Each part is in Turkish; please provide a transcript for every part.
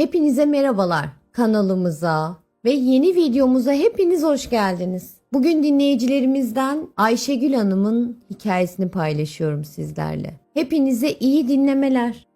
Hepinize merhabalar. Kanalımıza ve yeni videomuza hepiniz hoş geldiniz. Bugün dinleyicilerimizden Ayşegül Hanım'ın hikayesini paylaşıyorum sizlerle. Hepinize iyi dinlemeler.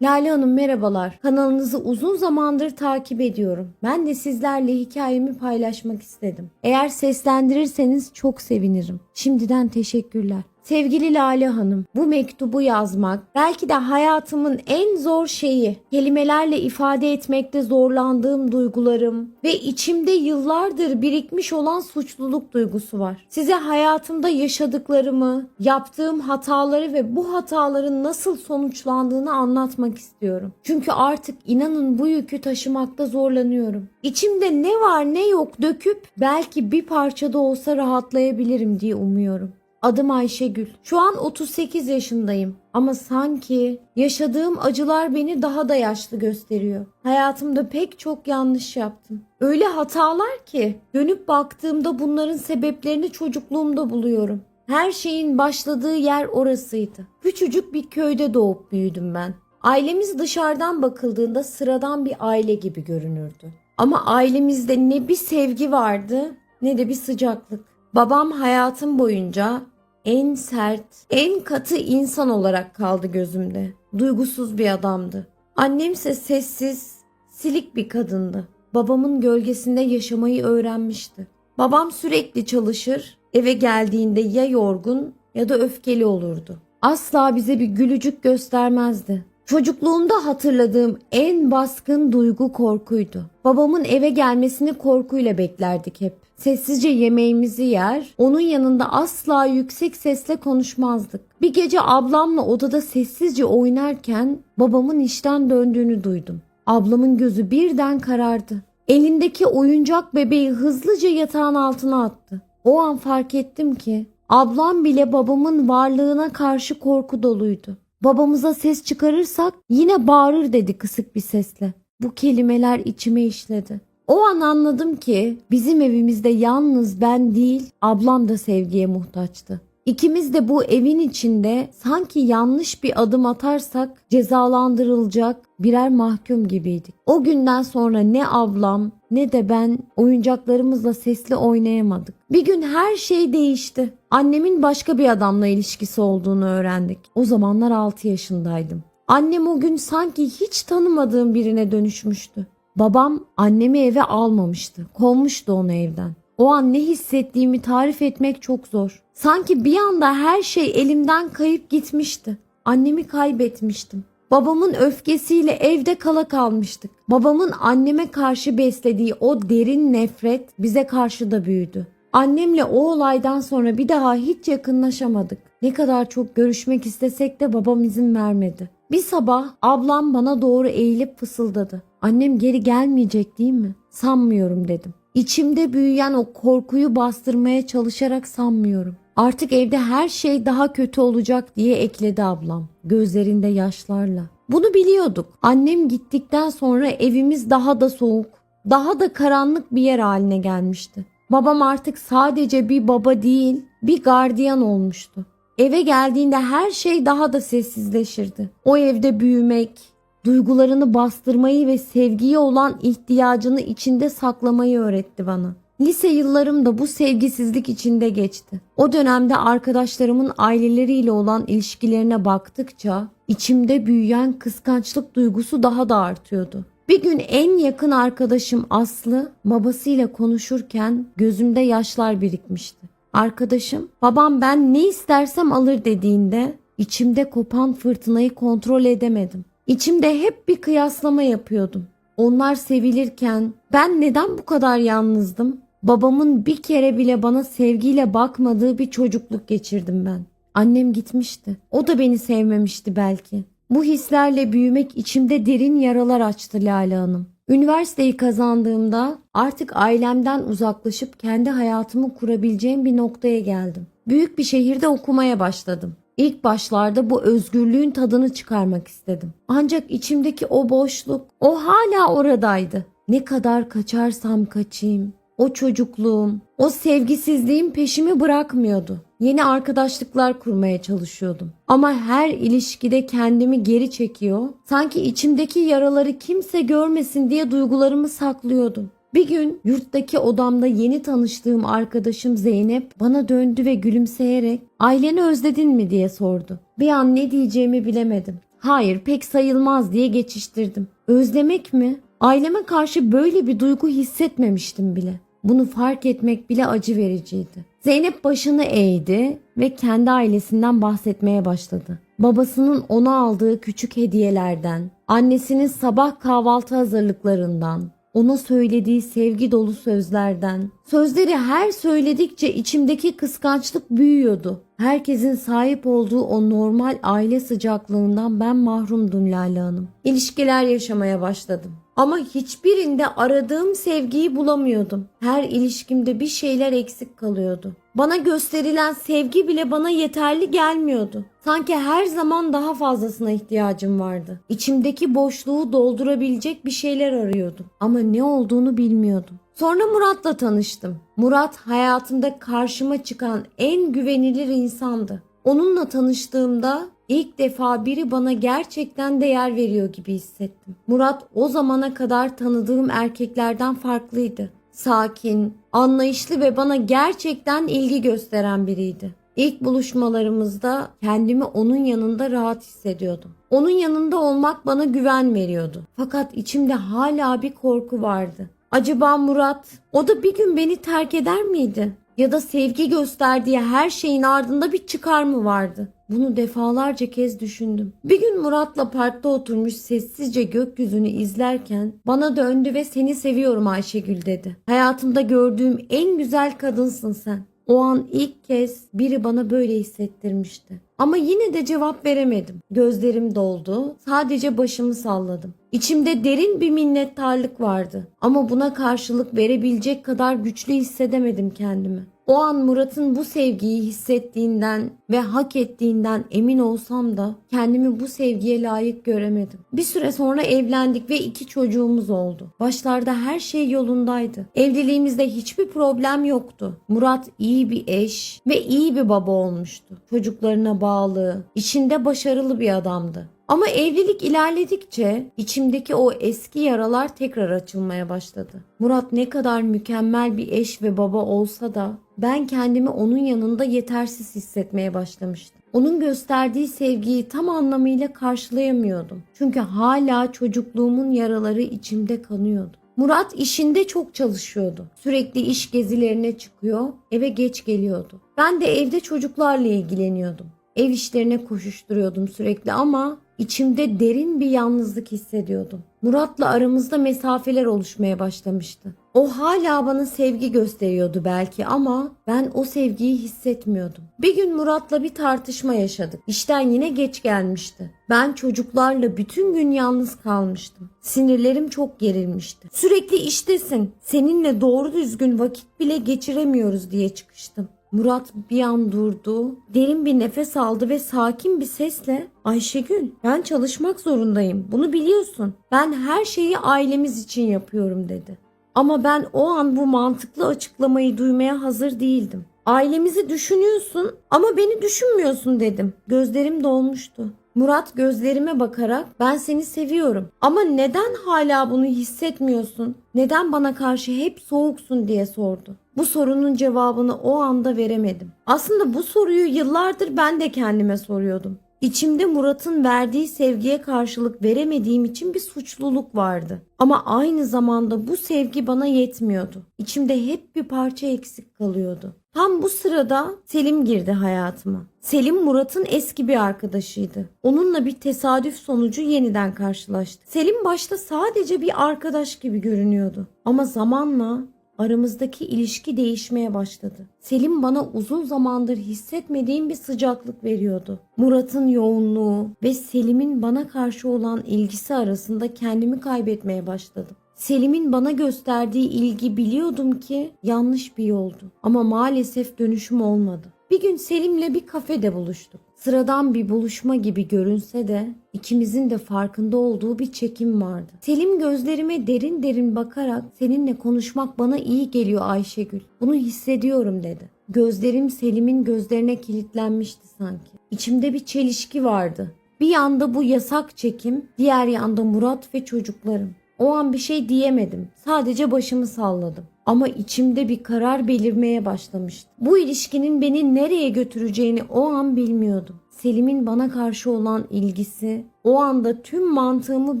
Lale Hanım merhabalar. Kanalınızı uzun zamandır takip ediyorum. Ben de sizlerle hikayemi paylaşmak istedim. Eğer seslendirirseniz çok sevinirim. Şimdiden teşekkürler. Sevgili Lale Hanım, bu mektubu yazmak belki de hayatımın en zor şeyi. Kelimelerle ifade etmekte zorlandığım duygularım ve içimde yıllardır birikmiş olan suçluluk duygusu var. Size hayatımda yaşadıklarımı, yaptığım hataları ve bu hataların nasıl sonuçlandığını anlatmak istiyorum. Çünkü artık inanın bu yükü taşımakta zorlanıyorum. İçimde ne var ne yok döküp belki bir parçada olsa rahatlayabilirim diye umuyorum. Adım Ayşegül. Şu an 38 yaşındayım ama sanki yaşadığım acılar beni daha da yaşlı gösteriyor. Hayatımda pek çok yanlış yaptım. Öyle hatalar ki dönüp baktığımda bunların sebeplerini çocukluğumda buluyorum. Her şeyin başladığı yer orasıydı. Küçücük bir köyde doğup büyüdüm ben. Ailemiz dışarıdan bakıldığında sıradan bir aile gibi görünürdü. Ama ailemizde ne bir sevgi vardı ne de bir sıcaklık. Babam hayatım boyunca en sert, en katı insan olarak kaldı gözümde. Duygusuz bir adamdı. Annemse sessiz, silik bir kadındı. Babamın gölgesinde yaşamayı öğrenmişti. Babam sürekli çalışır, eve geldiğinde ya yorgun ya da öfkeli olurdu. Asla bize bir gülücük göstermezdi. Çocukluğumda hatırladığım en baskın duygu korkuydu. Babamın eve gelmesini korkuyla beklerdik hep. Sessizce yemeğimizi yer, onun yanında asla yüksek sesle konuşmazdık. Bir gece ablamla odada sessizce oynarken babamın işten döndüğünü duydum. Ablamın gözü birden karardı. Elindeki oyuncak bebeği hızlıca yatağın altına attı. O an fark ettim ki ablam bile babamın varlığına karşı korku doluydu. Babamıza ses çıkarırsak yine bağırır dedi kısık bir sesle. Bu kelimeler içime işledi. O an anladım ki bizim evimizde yalnız ben değil ablam da sevgiye muhtaçtı. İkimiz de bu evin içinde sanki yanlış bir adım atarsak cezalandırılacak birer mahkum gibiydik. O günden sonra ne ablam ne de ben oyuncaklarımızla sesli oynayamadık. Bir gün her şey değişti. Annemin başka bir adamla ilişkisi olduğunu öğrendik. O zamanlar 6 yaşındaydım. Annem o gün sanki hiç tanımadığım birine dönüşmüştü. Babam annemi eve almamıştı. Kovmuştu onu evden. O an ne hissettiğimi tarif etmek çok zor. Sanki bir anda her şey elimden kayıp gitmişti. Annemi kaybetmiştim. Babamın öfkesiyle evde kala kalmıştık. Babamın anneme karşı beslediği o derin nefret bize karşı da büyüdü. Annemle o olaydan sonra bir daha hiç yakınlaşamadık. Ne kadar çok görüşmek istesek de babam izin vermedi. Bir sabah ablam bana doğru eğilip fısıldadı. Annem geri gelmeyecek değil mi? Sanmıyorum dedim. İçimde büyüyen o korkuyu bastırmaya çalışarak sanmıyorum. Artık evde her şey daha kötü olacak diye ekledi ablam gözlerinde yaşlarla. Bunu biliyorduk. Annem gittikten sonra evimiz daha da soğuk, daha da karanlık bir yer haline gelmişti. Babam artık sadece bir baba değil, bir gardiyan olmuştu. Eve geldiğinde her şey daha da sessizleşirdi. O evde büyümek, duygularını bastırmayı ve sevgiye olan ihtiyacını içinde saklamayı öğretti bana. Lise yıllarım da bu sevgisizlik içinde geçti. O dönemde arkadaşlarımın aileleriyle olan ilişkilerine baktıkça içimde büyüyen kıskançlık duygusu daha da artıyordu. Bir gün en yakın arkadaşım Aslı babasıyla konuşurken gözümde yaşlar birikmişti. Arkadaşım babam ben ne istersem alır dediğinde içimde kopan fırtınayı kontrol edemedim. İçimde hep bir kıyaslama yapıyordum. Onlar sevilirken ben neden bu kadar yalnızdım? Babamın bir kere bile bana sevgiyle bakmadığı bir çocukluk geçirdim ben. Annem gitmişti. O da beni sevmemişti belki. Bu hislerle büyümek içimde derin yaralar açtı Lale Hanım. Üniversiteyi kazandığımda artık ailemden uzaklaşıp kendi hayatımı kurabileceğim bir noktaya geldim. Büyük bir şehirde okumaya başladım. İlk başlarda bu özgürlüğün tadını çıkarmak istedim. Ancak içimdeki o boşluk, o hala oradaydı. Ne kadar kaçarsam kaçayım, O çocukluğum, o sevgisizliğin peşimi bırakmıyordu. Yeni arkadaşlıklar kurmaya çalışıyordum. Ama her ilişkide kendimi geri çekiyor, sanki içimdeki yaraları kimse görmesin diye duygularımı saklıyordum. Bir gün yurttaki odamda yeni tanıştığım arkadaşım Zeynep bana döndü ve gülümseyerek "Aileni özledin mi?" diye sordu. Bir an ne diyeceğimi bilemedim. Hayır, pek sayılmaz diye geçiştirdim. Özlemek mi? Aileme karşı böyle bir duygu hissetmemiştim bile. Bunu fark etmek bile acı vericiydi. Zeynep başını eğdi ve kendi ailesinden bahsetmeye başladı. Babasının ona aldığı küçük hediyelerden, annesinin sabah kahvaltı hazırlıklarından, ona söylediği sevgi dolu sözlerden. Sözleri her söyledikçe içimdeki kıskançlık büyüyordu. Herkesin sahip olduğu o normal aile sıcaklığından ben mahrumdum Lale Hanım. İlişkiler yaşamaya başladım. Ama hiçbirinde aradığım sevgiyi bulamıyordum. Her ilişkimde bir şeyler eksik kalıyordu. Bana gösterilen sevgi bile bana yeterli gelmiyordu. Sanki her zaman daha fazlasına ihtiyacım vardı. İçimdeki boşluğu doldurabilecek bir şeyler arıyordum. Ama ne olduğunu bilmiyordum. Sonra Murat'la tanıştım. Murat hayatımda karşıma çıkan en güvenilir insandı. Onunla tanıştığımda ilk defa biri bana gerçekten değer veriyor gibi hissettim. Murat o zamana kadar tanıdığım erkeklerden farklıydı. Sakin, anlayışlı ve bana gerçekten ilgi gösteren biriydi. İlk buluşmalarımızda kendimi onun yanında rahat hissediyordum. Onun yanında olmak bana güven veriyordu. Fakat içimde hala bir korku vardı. Acaba Murat o da bir gün beni terk eder miydi? Ya da sevgi gösterdiği her şeyin ardında bir çıkar mı vardı? Bunu defalarca kez düşündüm. Bir gün Murat'la parkta oturmuş sessizce gökyüzünü izlerken bana döndü ve seni seviyorum Ayşegül dedi. Hayatımda gördüğüm en güzel kadınsın sen. O an ilk kez biri bana böyle hissettirmişti. Ama yine de cevap veremedim. Gözlerim doldu. Sadece başımı salladım. İçimde derin bir minnettarlık vardı. Ama buna karşılık verebilecek kadar güçlü hissedemedim kendimi. O an Murat'ın bu sevgiyi hissettiğinden ve hak ettiğinden emin olsam da kendimi bu sevgiye layık göremedim. Bir süre sonra evlendik ve iki çocuğumuz oldu. Başlarda her şey yolundaydı. Evliliğimizde hiçbir problem yoktu. Murat iyi bir eş ve iyi bir baba olmuştu. Çocuklarına bağlı, içinde başarılı bir adamdı. Ama evlilik ilerledikçe içimdeki o eski yaralar tekrar açılmaya başladı. Murat ne kadar mükemmel bir eş ve baba olsa da ben kendimi onun yanında yetersiz hissetmeye başlamıştım. Onun gösterdiği sevgiyi tam anlamıyla karşılayamıyordum. Çünkü hala çocukluğumun yaraları içimde kanıyordu. Murat işinde çok çalışıyordu. Sürekli iş gezilerine çıkıyor, eve geç geliyordu. Ben de evde çocuklarla ilgileniyordum. Ev işlerine koşuşturuyordum sürekli ama içimde derin bir yalnızlık hissediyordum. Murat'la aramızda mesafeler oluşmaya başlamıştı. O hala bana sevgi gösteriyordu belki ama ben o sevgiyi hissetmiyordum. Bir gün Murat'la bir tartışma yaşadık. İşten yine geç gelmişti. Ben çocuklarla bütün gün yalnız kalmıştım. Sinirlerim çok gerilmişti. Sürekli iştesin. Seninle doğru düzgün vakit bile geçiremiyoruz diye çıkıştım. Murat bir an durdu, derin bir nefes aldı ve sakin bir sesle Ayşegül ben çalışmak zorundayım bunu biliyorsun. Ben her şeyi ailemiz için yapıyorum dedi. Ama ben o an bu mantıklı açıklamayı duymaya hazır değildim. Ailemizi düşünüyorsun ama beni düşünmüyorsun dedim. Gözlerim dolmuştu. Murat gözlerime bakarak ben seni seviyorum ama neden hala bunu hissetmiyorsun? Neden bana karşı hep soğuksun diye sordu. Bu sorunun cevabını o anda veremedim. Aslında bu soruyu yıllardır ben de kendime soruyordum. İçimde Murat'ın verdiği sevgiye karşılık veremediğim için bir suçluluk vardı. Ama aynı zamanda bu sevgi bana yetmiyordu. İçimde hep bir parça eksik kalıyordu. Tam bu sırada Selim girdi hayatıma. Selim Murat'ın eski bir arkadaşıydı. Onunla bir tesadüf sonucu yeniden karşılaştı. Selim başta sadece bir arkadaş gibi görünüyordu. Ama zamanla aramızdaki ilişki değişmeye başladı. Selim bana uzun zamandır hissetmediğim bir sıcaklık veriyordu. Murat'ın yoğunluğu ve Selim'in bana karşı olan ilgisi arasında kendimi kaybetmeye başladım. Selim'in bana gösterdiği ilgi biliyordum ki yanlış bir yoldu. Ama maalesef dönüşüm olmadı. Bir gün Selim'le bir kafede buluştuk. Sıradan bir buluşma gibi görünse de ikimizin de farkında olduğu bir çekim vardı. Selim gözlerime derin derin bakarak seninle konuşmak bana iyi geliyor Ayşegül. Bunu hissediyorum dedi. Gözlerim Selim'in gözlerine kilitlenmişti sanki. İçimde bir çelişki vardı. Bir yanda bu yasak çekim, diğer yanda Murat ve çocuklarım. O an bir şey diyemedim. Sadece başımı salladım. Ama içimde bir karar belirmeye başlamıştı. Bu ilişkinin beni nereye götüreceğini o an bilmiyordum. Selim'in bana karşı olan ilgisi o anda tüm mantığımı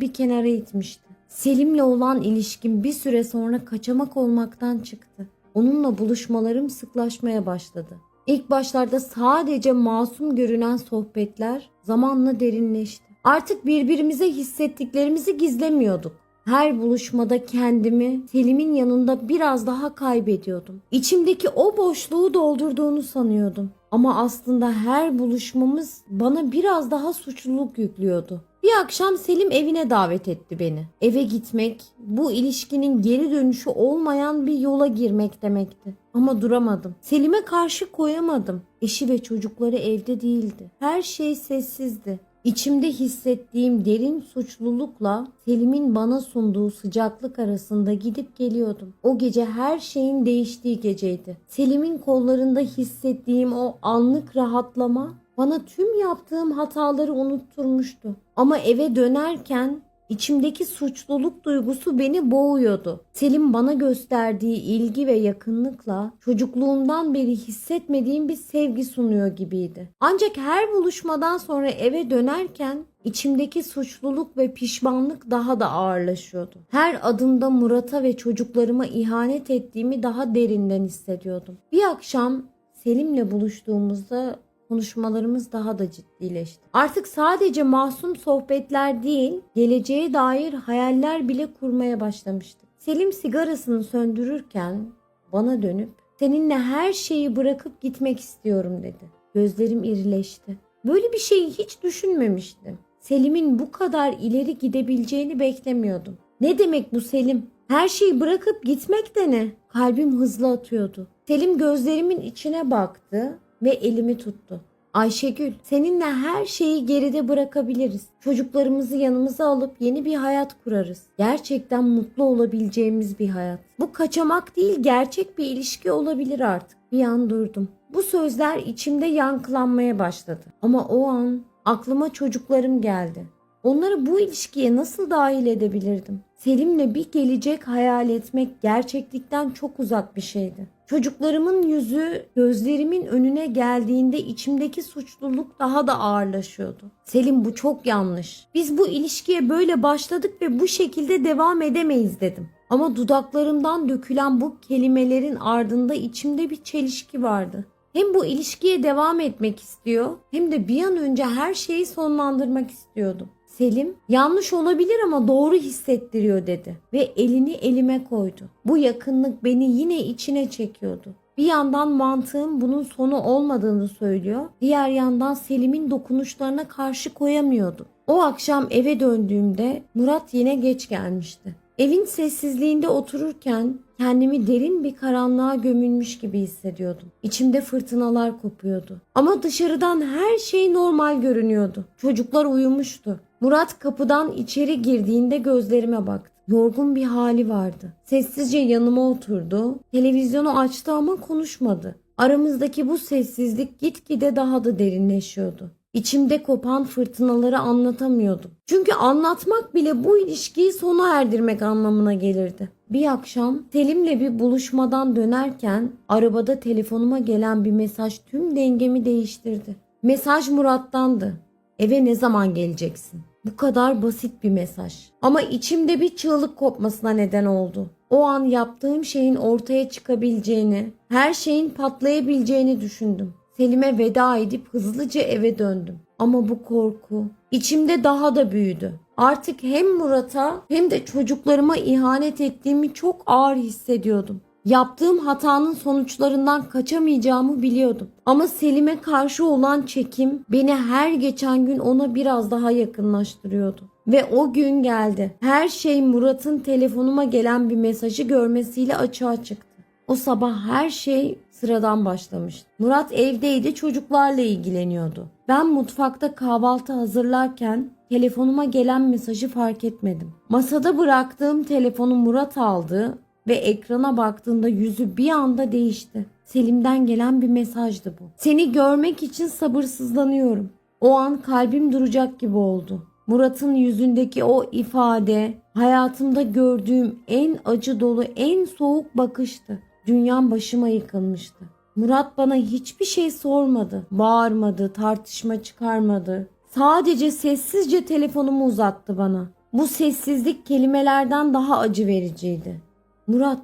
bir kenara itmişti. Selim'le olan ilişkim bir süre sonra kaçamak olmaktan çıktı. Onunla buluşmalarım sıklaşmaya başladı. İlk başlarda sadece masum görünen sohbetler zamanla derinleşti. Artık birbirimize hissettiklerimizi gizlemiyorduk. Her buluşmada kendimi Selim'in yanında biraz daha kaybediyordum. İçimdeki o boşluğu doldurduğunu sanıyordum. Ama aslında her buluşmamız bana biraz daha suçluluk yüklüyordu. Bir akşam Selim evine davet etti beni. Eve gitmek, bu ilişkinin geri dönüşü olmayan bir yola girmek demekti. Ama duramadım. Selim'e karşı koyamadım. Eşi ve çocukları evde değildi. Her şey sessizdi. İçimde hissettiğim derin suçlulukla Selim'in bana sunduğu sıcaklık arasında gidip geliyordum. O gece her şeyin değiştiği geceydi. Selim'in kollarında hissettiğim o anlık rahatlama bana tüm yaptığım hataları unutturmuştu. Ama eve dönerken İçimdeki suçluluk duygusu beni boğuyordu. Selim bana gösterdiği ilgi ve yakınlıkla çocukluğumdan beri hissetmediğim bir sevgi sunuyor gibiydi. Ancak her buluşmadan sonra eve dönerken içimdeki suçluluk ve pişmanlık daha da ağırlaşıyordu. Her adımda Murat'a ve çocuklarıma ihanet ettiğimi daha derinden hissediyordum. Bir akşam Selim'le buluştuğumuzda konuşmalarımız daha da ciddileşti. Artık sadece masum sohbetler değil, geleceğe dair hayaller bile kurmaya başlamıştık. Selim sigarasını söndürürken bana dönüp seninle her şeyi bırakıp gitmek istiyorum dedi. Gözlerim irileşti. Böyle bir şeyi hiç düşünmemiştim. Selim'in bu kadar ileri gidebileceğini beklemiyordum. Ne demek bu Selim? Her şeyi bırakıp gitmek de ne? Kalbim hızlı atıyordu. Selim gözlerimin içine baktı ve elimi tuttu. Ayşegül, seninle her şeyi geride bırakabiliriz. Çocuklarımızı yanımıza alıp yeni bir hayat kurarız. Gerçekten mutlu olabileceğimiz bir hayat. Bu kaçamak değil, gerçek bir ilişki olabilir artık. Bir an durdum. Bu sözler içimde yankılanmaya başladı. Ama o an aklıma çocuklarım geldi. Onları bu ilişkiye nasıl dahil edebilirdim? Selim'le bir gelecek hayal etmek gerçeklikten çok uzak bir şeydi. Çocuklarımın yüzü gözlerimin önüne geldiğinde içimdeki suçluluk daha da ağırlaşıyordu. Selim bu çok yanlış. Biz bu ilişkiye böyle başladık ve bu şekilde devam edemeyiz dedim. Ama dudaklarımdan dökülen bu kelimelerin ardında içimde bir çelişki vardı. Hem bu ilişkiye devam etmek istiyor hem de bir an önce her şeyi sonlandırmak istiyordum. Selim yanlış olabilir ama doğru hissettiriyor dedi ve elini elime koydu. Bu yakınlık beni yine içine çekiyordu. Bir yandan mantığım bunun sonu olmadığını söylüyor. Diğer yandan Selim'in dokunuşlarına karşı koyamıyordum. O akşam eve döndüğümde Murat yine geç gelmişti. Evin sessizliğinde otururken kendimi derin bir karanlığa gömülmüş gibi hissediyordum. İçimde fırtınalar kopuyordu. Ama dışarıdan her şey normal görünüyordu. Çocuklar uyumuştu. Murat kapıdan içeri girdiğinde gözlerime baktı. Yorgun bir hali vardı. Sessizce yanıma oturdu. Televizyonu açtı ama konuşmadı. Aramızdaki bu sessizlik gitgide daha da derinleşiyordu. İçimde kopan fırtınaları anlatamıyordum. Çünkü anlatmak bile bu ilişkiyi sona erdirmek anlamına gelirdi. Bir akşam Selim'le bir buluşmadan dönerken arabada telefonuma gelen bir mesaj tüm dengemi değiştirdi. Mesaj Murat'tandı. Eve ne zaman geleceksin? Bu kadar basit bir mesaj. Ama içimde bir çığlık kopmasına neden oldu. O an yaptığım şeyin ortaya çıkabileceğini, her şeyin patlayabileceğini düşündüm. Selim'e veda edip hızlıca eve döndüm. Ama bu korku içimde daha da büyüdü. Artık hem Murat'a hem de çocuklarıma ihanet ettiğimi çok ağır hissediyordum. Yaptığım hatanın sonuçlarından kaçamayacağımı biliyordum. Ama Selim'e karşı olan çekim beni her geçen gün ona biraz daha yakınlaştırıyordu. Ve o gün geldi. Her şey Murat'ın telefonuma gelen bir mesajı görmesiyle açığa çıktı. O sabah her şey sıradan başlamıştı. Murat evdeydi, çocuklarla ilgileniyordu. Ben mutfakta kahvaltı hazırlarken telefonuma gelen mesajı fark etmedim. Masada bıraktığım telefonu Murat aldı ve ekrana baktığında yüzü bir anda değişti. Selim'den gelen bir mesajdı bu. Seni görmek için sabırsızlanıyorum. O an kalbim duracak gibi oldu. Murat'ın yüzündeki o ifade hayatımda gördüğüm en acı dolu, en soğuk bakıştı. Dünyam başıma yıkılmıştı. Murat bana hiçbir şey sormadı. Bağırmadı, tartışma çıkarmadı. Sadece sessizce telefonumu uzattı bana. Bu sessizlik kelimelerden daha acı vericiydi. Murat,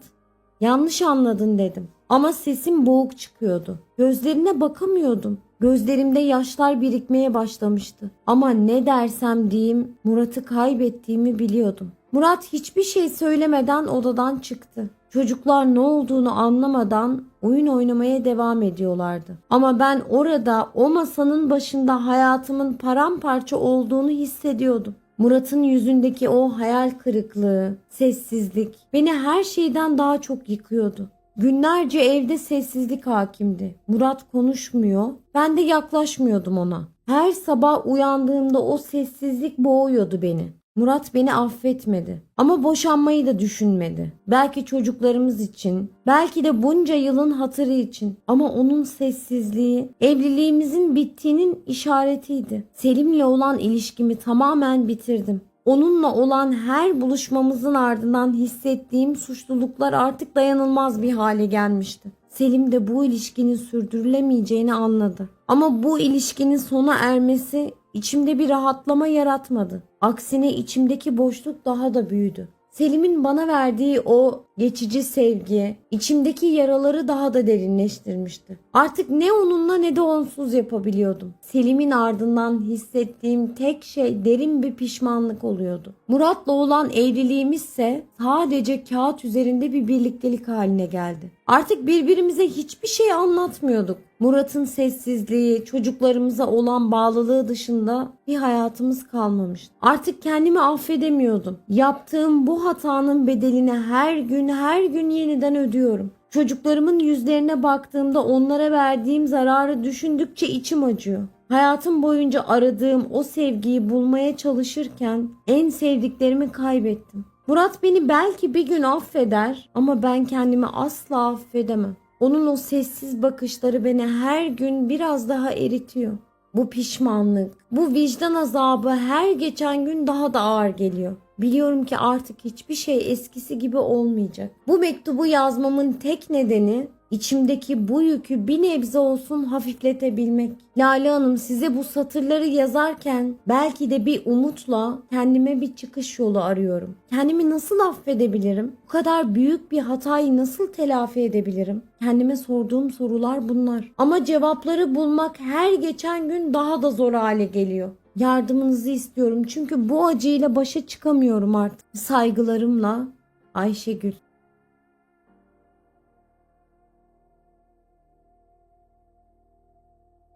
yanlış anladın dedim. Ama sesim boğuk çıkıyordu. Gözlerine bakamıyordum. Gözlerimde yaşlar birikmeye başlamıştı. Ama ne dersem diyeyim Murat'ı kaybettiğimi biliyordum. Murat hiçbir şey söylemeden odadan çıktı. Çocuklar ne olduğunu anlamadan oyun oynamaya devam ediyorlardı. Ama ben orada o masanın başında hayatımın paramparça olduğunu hissediyordum. Murat'ın yüzündeki o hayal kırıklığı, sessizlik beni her şeyden daha çok yıkıyordu. Günlerce evde sessizlik hakimdi. Murat konuşmuyor, ben de yaklaşmıyordum ona. Her sabah uyandığımda o sessizlik boğuyordu beni. Murat beni affetmedi ama boşanmayı da düşünmedi. Belki çocuklarımız için, belki de bunca yılın hatırı için ama onun sessizliği evliliğimizin bittiğinin işaretiydi. Selim'le olan ilişkimi tamamen bitirdim. Onunla olan her buluşmamızın ardından hissettiğim suçluluklar artık dayanılmaz bir hale gelmişti. Selim de bu ilişkinin sürdürülemeyeceğini anladı. Ama bu ilişkinin sona ermesi içimde bir rahatlama yaratmadı. Aksine içimdeki boşluk daha da büyüdü. Selim'in bana verdiği o geçici sevgi içimdeki yaraları daha da derinleştirmişti. Artık ne onunla ne de onsuz yapabiliyordum. Selim'in ardından hissettiğim tek şey derin bir pişmanlık oluyordu. Murat'la olan evliliğimizse sadece kağıt üzerinde bir birliktelik haline geldi. Artık birbirimize hiçbir şey anlatmıyorduk. Murat'ın sessizliği, çocuklarımıza olan bağlılığı dışında bir hayatımız kalmamıştı. Artık kendimi affedemiyordum. Yaptığım bu hatanın bedelini her gün her gün yeniden ödüyorum. Çocuklarımın yüzlerine baktığımda onlara verdiğim zararı düşündükçe içim acıyor. Hayatım boyunca aradığım o sevgiyi bulmaya çalışırken en sevdiklerimi kaybettim. Murat beni belki bir gün affeder ama ben kendimi asla affedemem. Onun o sessiz bakışları beni her gün biraz daha eritiyor. Bu pişmanlık, bu vicdan azabı her geçen gün daha da ağır geliyor. Biliyorum ki artık hiçbir şey eskisi gibi olmayacak. Bu mektubu yazmamın tek nedeni içimdeki bu yükü bir nebze olsun hafifletebilmek. Lale Hanım size bu satırları yazarken belki de bir umutla kendime bir çıkış yolu arıyorum. Kendimi nasıl affedebilirim? Bu kadar büyük bir hatayı nasıl telafi edebilirim? Kendime sorduğum sorular bunlar. Ama cevapları bulmak her geçen gün daha da zor hale geliyor. Yardımınızı istiyorum çünkü bu acıyla başa çıkamıyorum artık. Saygılarımla Ayşegül.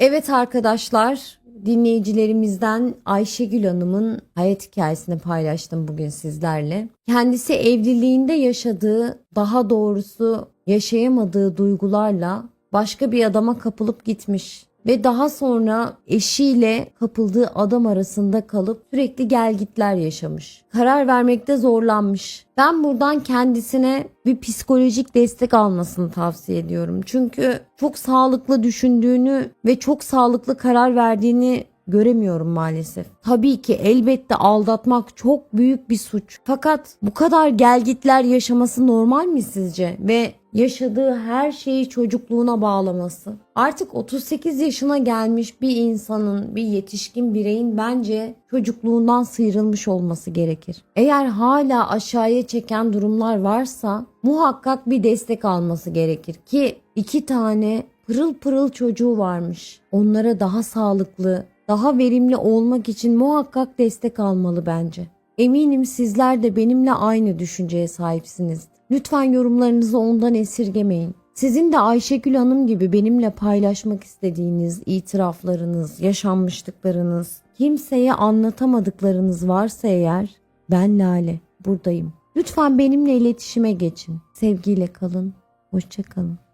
Evet arkadaşlar, dinleyicilerimizden Ayşegül Hanım'ın hayat hikayesini paylaştım bugün sizlerle. Kendisi evliliğinde yaşadığı, daha doğrusu yaşayamadığı duygularla başka bir adama kapılıp gitmiş ve daha sonra eşiyle kapıldığı adam arasında kalıp sürekli gelgitler yaşamış. Karar vermekte zorlanmış. Ben buradan kendisine bir psikolojik destek almasını tavsiye ediyorum. Çünkü çok sağlıklı düşündüğünü ve çok sağlıklı karar verdiğini göremiyorum maalesef. Tabii ki elbette aldatmak çok büyük bir suç. Fakat bu kadar gelgitler yaşaması normal mi sizce? Ve yaşadığı her şeyi çocukluğuna bağlaması. Artık 38 yaşına gelmiş bir insanın, bir yetişkin bireyin bence çocukluğundan sıyrılmış olması gerekir. Eğer hala aşağıya çeken durumlar varsa muhakkak bir destek alması gerekir ki iki tane pırıl pırıl çocuğu varmış. Onlara daha sağlıklı, daha verimli olmak için muhakkak destek almalı bence. Eminim sizler de benimle aynı düşünceye sahipsiniz. Lütfen yorumlarınızı ondan esirgemeyin. Sizin de Ayşegül Hanım gibi benimle paylaşmak istediğiniz itiraflarınız, yaşanmışlıklarınız, kimseye anlatamadıklarınız varsa eğer ben Lale buradayım. Lütfen benimle iletişime geçin. Sevgiyle kalın. Hoşçakalın.